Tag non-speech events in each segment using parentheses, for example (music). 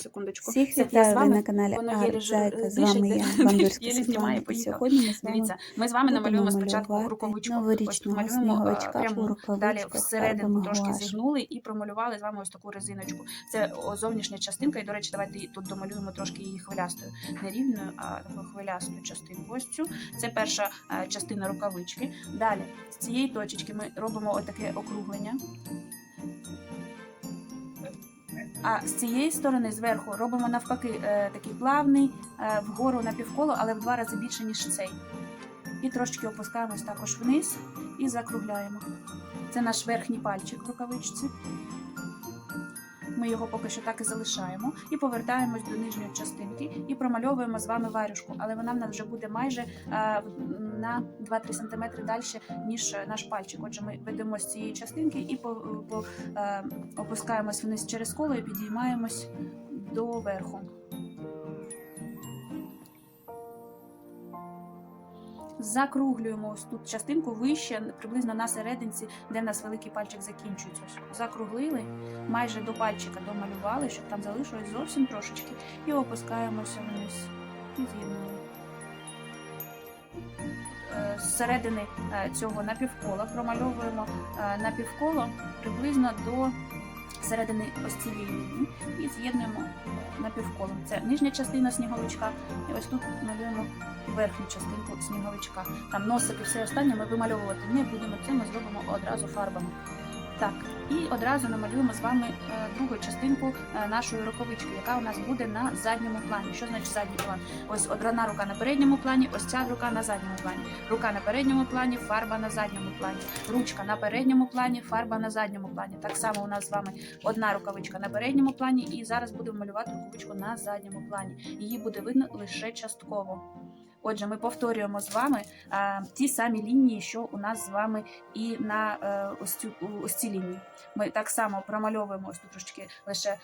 секундочку. Всіх вітаю ви вами. на каналі Воно Арт єлі Зайка. З вами (laughs) я, Бандурська Світлана. І сьогодні ми з вами Дивіться, ми з вами намалюємо спочатку рукавичку. Новорічного сніговичка е, пряму. у рукавичках Далі всередину трошки зігнули і промалювали з вами ось таку резиночку. Це зовнішня частинка, і, до речі, давайте її тут домалюємо трошки її хвилястою. Не рівною, а такою хвилястою частинкою. Ось цю. Це перша е, частина рукавички. Далі з цієї точечки ми робимо отаке округлення. А з цієї сторони зверху робимо навпаки е, такий плавний е, вгору на півколо, але в два рази більше, ніж цей. І трошечки опускаємось також вниз і закругляємо. Це наш верхній пальчик рукавичці. Ми його поки що так і залишаємо. І повертаємось до нижньої частинки і промальовуємо з вами варюшку. Але вона в нас вже буде майже е, на 2-3 см далі, ніж е, наш пальчик. Отже, ми ведемо з цієї частинки і по, по, е, опускаємось вниз через коло і підіймаємось до верху. Закруглюємо ось тут частинку вище, приблизно на серединці, де в нас великий пальчик закінчується. Закруглили, майже до пальчика домалювали, щоб там залишилось зовсім трошечки, і опускаємося вниз. І з'єднали. Е, З середини е, цього напівкола промальовуємо е, напівколо приблизно до середини ось цієї лінії і з'єднуємо напівколом. Це нижня частина сніговичка, і ось тут малюємо верхню частинку сніговичка. Там носик і все останнє ми вимальовувати не будемо. Це ми зробимо одразу фарбами. Так, і одразу намалюємо з вами е, другу частинку е, нашої рукавички, яка у нас буде на задньому плані. Що значить задній план? Ось одна рука на передньому плані, ось ця рука на задньому плані. Рука на передньому плані, фарба на задньому плані. Ручка на передньому плані, фарба на задньому плані. Так само у нас з вами одна рукавичка на передньому плані, і зараз будемо малювати рукавичку на задньому плані. Її буде видно лише частково. Отже, ми повторюємо з вами е, ті самі лінії, що у нас з вами і на е, ось, цю, ось ці лінії. Ми так само промальовуємо ось тут трошечки лише е,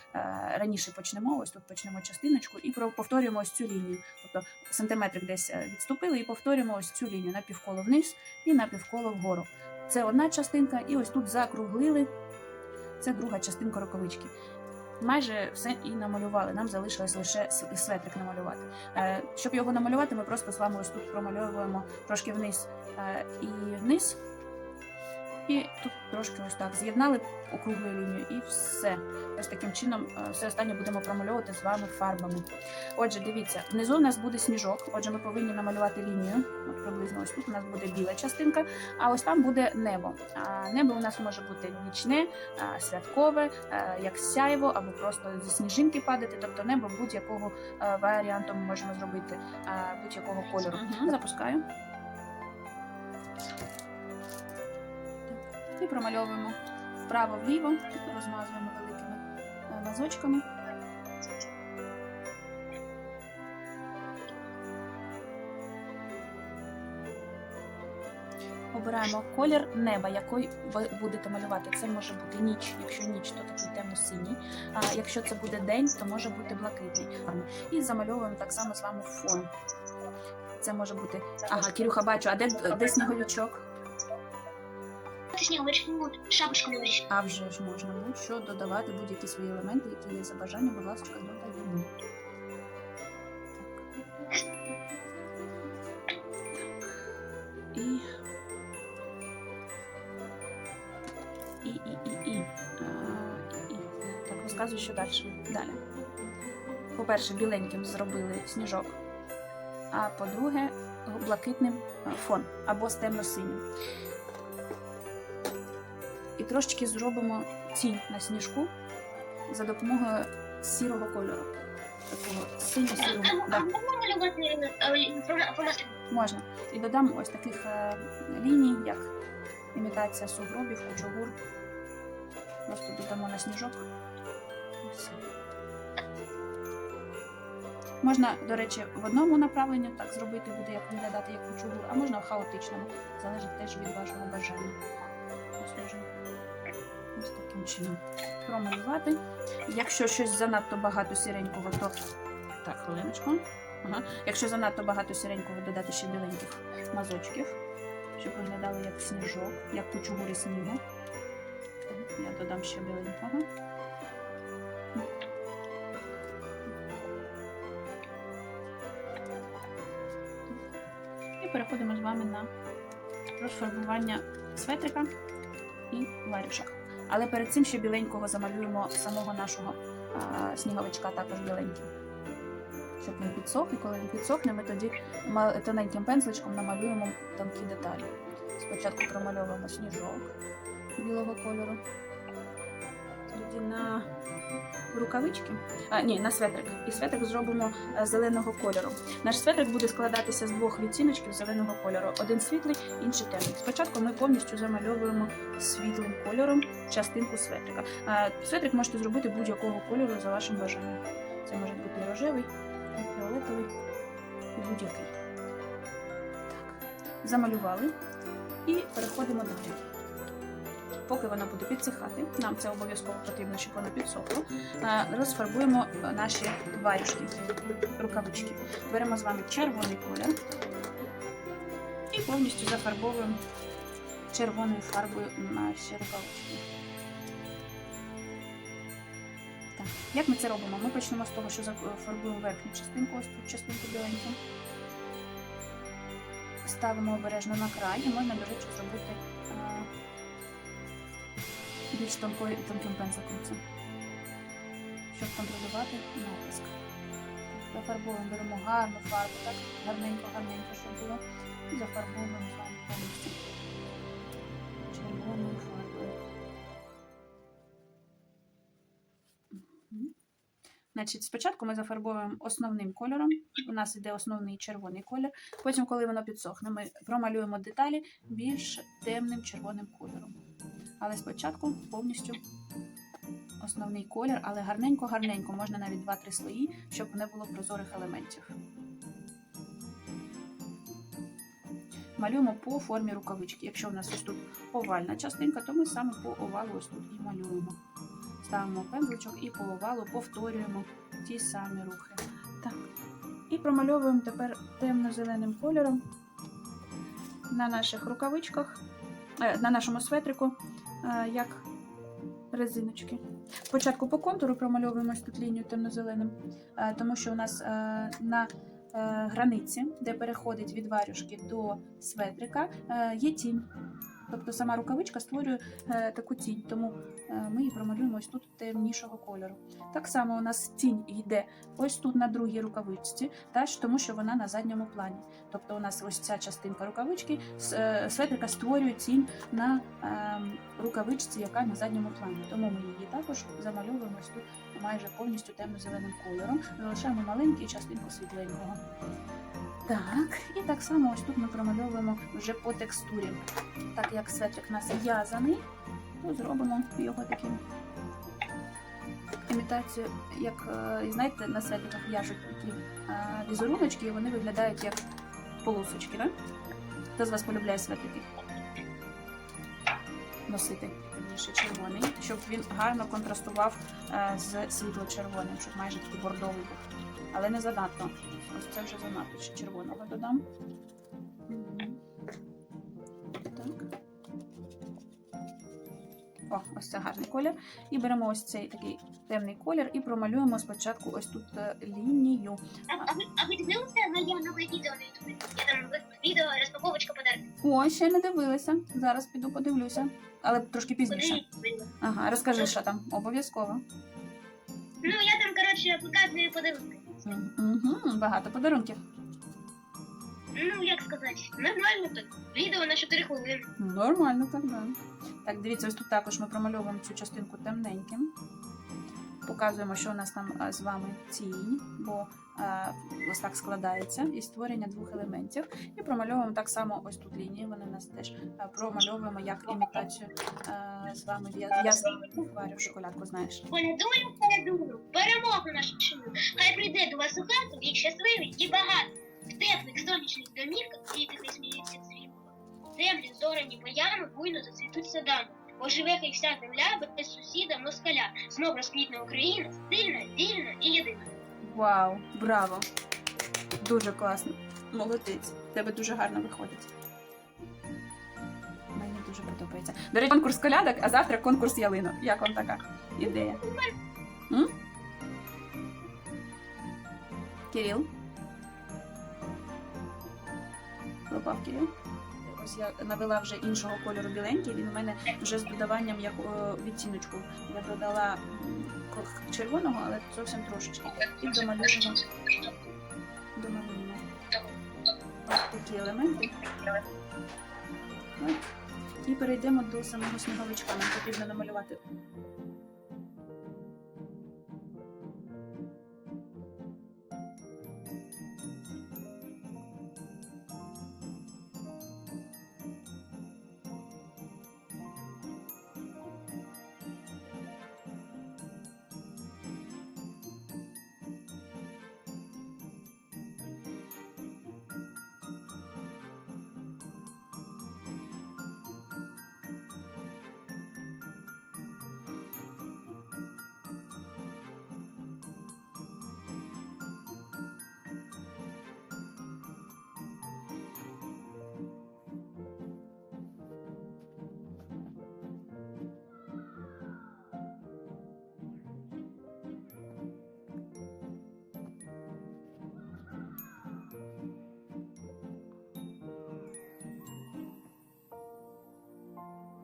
раніше почнемо. Ось тут почнемо частиночку і повторюємо ось цю лінію. Тобто сантиметрик десь е, відступили і повторюємо ось цю лінію на півколо вниз і на півколо вгору. Це одна частинка, і ось тут закруглили. Це друга частинка рукавички. Майже все і намалювали. Нам залишилось лише светрик намалювати. Е, Щоб його намалювати, ми просто з вами ось тут промальовуємо трошки вниз е, і вниз. І тут трошки ось так з'єднали округлою лінією і все. Ось таким чином е, все останнє будемо промальовувати з вами фарбами. Отже, дивіться, внизу у нас буде сніжок. Отже, ми повинні намалювати лінію. От приблизно ось тут у нас буде біла частинка, а ось там буде небо. А небо у нас може бути нічне, святкове, е, як сяйво, або просто зі сніжинки падати. Тобто небо будь-якого е, варіанту ми можемо зробити будь-якого кольору. Запускаю. І промальовуємо вправо-вліво, розмазуємо великими е, мазочками. Обираємо колір неба, який ви будете малювати. Це може бути ніч. Якщо ніч, то такий темно-синій. А якщо це буде день, то може бути блакитний. І замальовуємо так само з вами фон. Це може бути. Ага, Кирюха, бачу, а де, де сніговичок? Сніговичку, шапочку говориш. А вже ж можна будь-що додавати будь-які свої елементи, які є за бажанням, будь ласка, додаємо. І. І, і, і, і. А, і. Так, розказую, що далі. Далі. По-перше, біленьким зробили сніжок, а по-друге, блакитним фон або з темно-синім. Трошечки зробимо тінь на сніжку за допомогою сірого кольору. Такого синьо-сірого. Да. Можна. І додам ось таких е, ліній, як імітація сугробів, кучугур. Просто додамо на сніжок. І все. Можна, до речі, в одному направленні так зробити, буде як виглядати як кучугур, а можна в хаотичному. Залежить теж від вашого бажання. Ось зручно промалювати. Якщо щось занадто багато сіренького, то так, хвилиночку. Ага. Якщо занадто багато сіренького, додати ще біленьких мазочків, щоб виглядало як сніжок, як кучугури снігу. Я додам ще біленького. І переходимо з вами на розфарбування светрика і варюшок. Але перед цим ще біленького замалюємо самого нашого а, сніговичка також біленьким. Щоб він підсох, і коли він підсохне, ми тоді тоненьким пензличком намалюємо тонкі деталі. Спочатку промальовуємо сніжок білого кольору. Тоді на рукавички, а, ні, на светрик. І светрик зробимо е, зеленого кольору. Наш светрик буде складатися з двох відтіночків зеленого кольору. Один світлий, інший темний. Спочатку ми повністю замальовуємо світлим кольором частинку светрика. Светрик можете зробити будь-якого кольору за вашим бажанням. Це може бути рожевий, фіолетовий, і будь-який. Так, замалювали і переходимо далі. Поки вона буде підсихати, нам це обов'язково потрібно, щоб вона підсохла. е, Розфарбуємо е, наші варюшки, рукавички. Беремо з вами червоний колір і повністю зафарбовуємо червоною фарбою наші рукавички. Як ми це робимо? Ми почнемо з того, що зафарбуємо верхню частинку, ось тут частинку біленьку. Ставимо обережно на край і можна, до речі, зробити е, більш тонкою, тонким пензликом щоб контролювати натиск. Зафарбовуємо, беремо гарну фарбу, так, гарненько-гарненько, щоб було. І зафарбовуємо вами повністю червоною фарбою. Значить, спочатку ми зафарбовуємо основним кольором. У нас іде основний червоний колір. Потім, коли воно підсохне, ми промалюємо деталі більш темним червоним кольором. Але спочатку повністю основний колір, але гарненько-гарненько, можна навіть 2-3 слої, щоб не було прозорих елементів. Малюємо по формі рукавички. Якщо в нас ось тут овальна частинка, то ми саме по овалу ось тут і малюємо. Ставимо пензличок і по овалу повторюємо ті самі рухи. Так. І промальовуємо тепер темно-зеленим кольором на наших рукавичках, е, на нашому светрику, як резиночки. Спочатку по контуру промальовуємо тут лінію темно-зеленим, е, тому що у нас е, на е, границі, де переходить від варюшки до светрика, е, є тінь. Тобто сама рукавичка створює е, таку тінь, тому е, ми її промалюємо ось тут темнішого кольору. Так само у нас тінь йде ось тут на другій рукавичці, теж тому що вона на задньому плані. Тобто у нас ось ця частинка рукавички светрика створює тінь на ем, рукавичці, яка на задньому плані. Тому ми її також замальовуємо ось тут майже повністю темно-зеленим кольором, залишаємо маленьку частинку світленького. Так, і так само ось тут ми промальовуємо вже по текстурі. Так як светрик у нас в'язаний, то зробимо його таким імітацію, як е, знаєте, на светриках в'яжуть такі е, візеруночки, і вони виглядають як полосочки, да? Хто з вас полюбляє светрики? Носити більше червоний, щоб він гарно контрастував е, з світло-червоним, щоб майже такий бордовий був. Але не занадто. Ось це вже занадто ще червоного додам. Так. О, ось це гарний колір. І беремо ось цей такий темний колір і промалюємо спочатку ось тут е, лінію. А, а, ви, а ви дивилися моє нове відео на ютубі? Я там відео розпаковочка подарунків. О, ще не дивилася. Зараз піду подивлюся. Але трошки пізніше. Ага, розкажи, що там. Обов'язково. Ну, я там, коротше, показую подарунки. Угу, багато подарунків. Ну, як сказати, нормально так. Відео на 4 хвилини. Нормально, так, да. Так, дивіться, ось тут також ми промальовуємо цю частинку темненьким. Показуємо, що у нас там з вами тінь, бо ось так складається із створення двох елементів. І промальовуємо так само ось тут лінії. Вони у нас теж промальовуємо як імітацію з вами в'язану варю шоколадку, знаєш. Полядую, полядую, перемогу нашу чину. Хай прийде до вас у хату, вік щасливий і багатий. В теплих сонячних домівках діти сміються світло. Землі зорані боями буйно зацвітуть садами. Оживе хай вся земля без сусіда москаля. Знов розквітне Україна, сильна, вільна і єдина. Вау, браво! Дуже класно. Молодець. Тебе дуже гарно виходить. Мені дуже подобається. До речі, конкурс колядок, а завтра конкурс ялинок. Як вам така ідея? М? Кирил? добавки. Ось я навела вже іншого кольору біленький, він у мене вже з додаванням як е, відтіночку. Я додала червоного, але зовсім трошечки. І домалюємо, домалюємо ось такі елементи. І перейдемо до самого сніговичка. Нам потрібно намалювати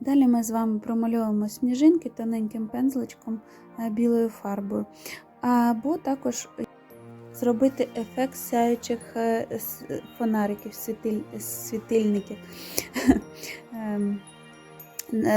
Далі ми з вами промальовуємо сніжинки тоненьким пензличком е, білою фарбою. Або також зробити ефект сяючих е, фонариків, світильників. (laughs) Ем,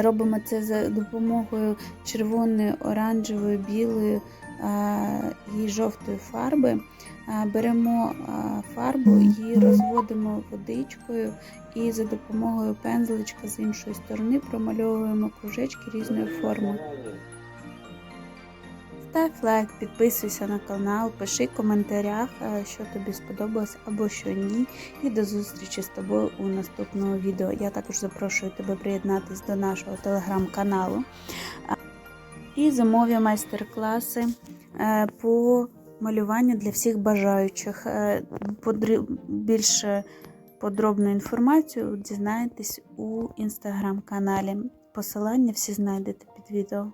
Робимо це за допомогою червоної, оранжевої, білої е, і жовтої фарби. Е, Беремо е, фарбу, її розводимо водичкою і за допомогою пензличка з іншої сторони промальовуємо кружечки різної форми. Став лайк, підписуйся на канал, пиши в коментарях, е, що тобі сподобалось або що ні. І до зустрічі з тобою у наступному відео. Я також запрошую тебе приєднатись до нашого телеграм-каналу. І зимові майстер-класи по малюванню для всіх бажаючих. Е, Більше подробну інформацію дізнаєтесь у інстаграм-каналі. Посилання всі знайдете під відео.